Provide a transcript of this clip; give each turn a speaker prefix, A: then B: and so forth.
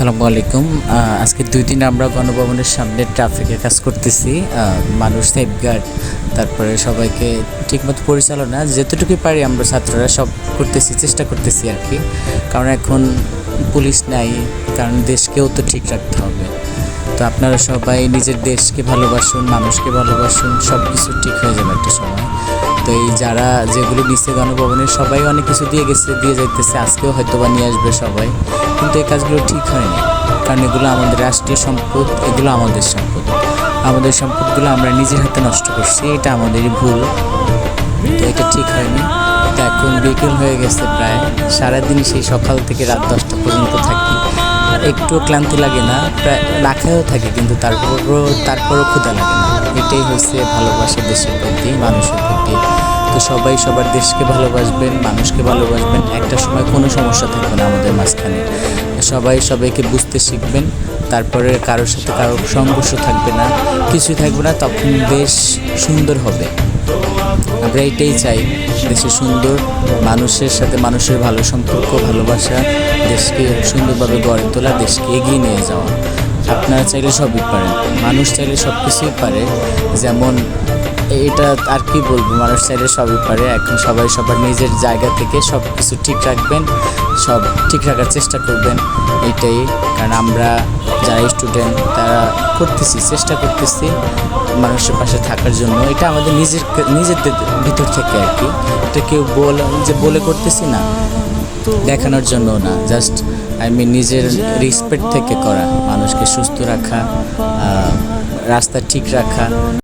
A: আসসালামু আলাইকুম। আজকে দুই দিন আমরা গণভবনের সামনে ট্রাফিকের কাজ করতেছি। মানুষ সেফগার্ড তারপরে সবাইকে ঠিকমতো পরিচালনা যতটুকু পারি আমরা ছাত্ররা সব করতেছি, চেষ্টা করতেছি আর কি। কারণ এখন পুলিশ নাই, কারণ দেশকেও তো ঠিক রাখতে হবে। তো আপনারা সবাই নিজের দেশকে ভালোবাসুন, মানুষকে ভালোবাসুন সব কিছু ঠিক হয়ে যাবে একটা সময়। তো এই যারা যেগুলো নিচ্ছে গণভবনে সবাই অনেক কিছু দিয়ে গেছে, দিয়ে যাইতেছে, আজকেও হয়তো বা নিয়ে আসবে সবাই। কিন্তু এই কাজগুলো ঠিক হয়নি, কারণ এগুলো আমাদের রাষ্ট্রীয় সম্পদ, এগুলো আমাদের সম্পদ। আমাদের সম্পদগুলো আমরা নিজের হাতে নষ্ট করছি, এটা আমাদেরই ভুল। তো এটা ঠিক হয়নি। তো এখন বিকেল হয়ে গেছে প্রায়, সারাদিন সেই সকাল থেকে রাত দশটা পর্যন্ত থাকি। একটু ক্লান্তি লাগে না প্রায় থাকে কিন্তু তারপরও তারপরও ক্ষুধা লাগে না। এটাই হচ্ছে ভালোবাসা দেশের প্রতি, মানুষের প্রতি। তো সবাই সবার দেশকে ভালোবাসবেন, মানুষকে ভালোবাসবেন, একটা সময় কোনো সমস্যা থাকবে না আমাদের মাঝখানে। সবাই সবাইকে বুঝতে শিখবেন, তারপরে কারোর সাথে কারোর সংঘর্ষ থাকবে না, কিছুই থাকবে না, তখন দেশ সুন্দর হবে। আমরা এটাই চাই, দেশে সুন্দর মানুষের সাথে মানুষের ভালো সম্পর্ক, ভালোবাসা, দেশকে সুন্দরভাবে গড়ে তোলা, দেশকে এগিয়ে নিয়ে যাওয়া। আপনারা চাইলে সবই পারেন। মানুষ চাইলে সব কিছুই পারে। যেমন এটা আর কি বলব, মানুষ চাইলে সবই পারে। এখন সবাই সবার নিজের জায়গা থেকে সব কিছু ঠিক রাখবেন। সব ঠিক রাখার চেষ্টা করবেন, এটাই। কারণ আমরা যারা স্টুডেন্ট তারা করতেছি, চেষ্টা করতেছি মানুষের পাশে থাকার জন্য। এটা আমাদের নিজের নিজেদের ভিতর থেকে আর কি। এটা কেউ বলে যে বলে করতেছি না, দেখানোর জন্য না। জাস্ট আই মিন নিজের রেসপেক্ট থেকে করা, মানুষকে সুস্থ রাখা রাস্তা ঠিক রাখা।